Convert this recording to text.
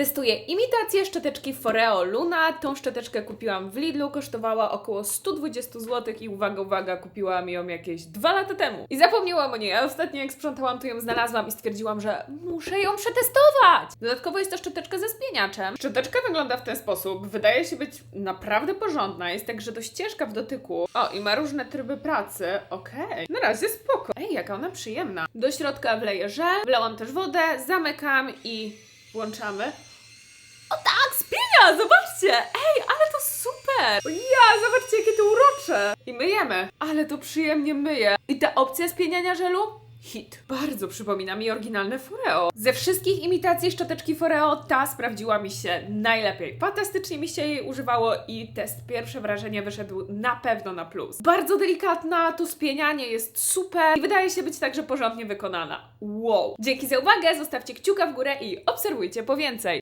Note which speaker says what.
Speaker 1: Testuję imitację szczoteczki Foreo Luna. Tą szczoteczkę kupiłam w Lidlu, kosztowała około 120 zł i uwaga, uwaga, kupiłam ją jakieś dwa lata temu. I zapomniałam o niej, a ostatnio jak sprzątałam, to ją znalazłam i stwierdziłam, że muszę ją przetestować. Dodatkowo jest to szczoteczka ze spieniaczem. Szczoteczka wygląda w ten sposób, wydaje się być naprawdę porządna, jest także dość ciężka w dotyku. O, i ma różne tryby pracy, okej. Na razie spoko. Ej, jaka ona przyjemna. Do środka wleję żel, wlałam też wodę, zamykam i włączamy. Spienia, zobaczcie! Ej, ale to super! O ja, zobaczcie jakie to urocze! I myjemy, ale to przyjemnie myje. I ta opcja spieniania żelu? Hit. Bardzo przypomina mi oryginalne Foreo. Ze wszystkich imitacji szczoteczki Foreo ta sprawdziła mi się najlepiej. Fantastycznie mi się jej używało i test pierwsze wrażenie wyszedł na pewno na plus. Bardzo delikatna, to spienianie jest super i wydaje się być także porządnie wykonana. Wow. Dzięki za uwagę, zostawcie kciuka w górę i obserwujcie po więcej.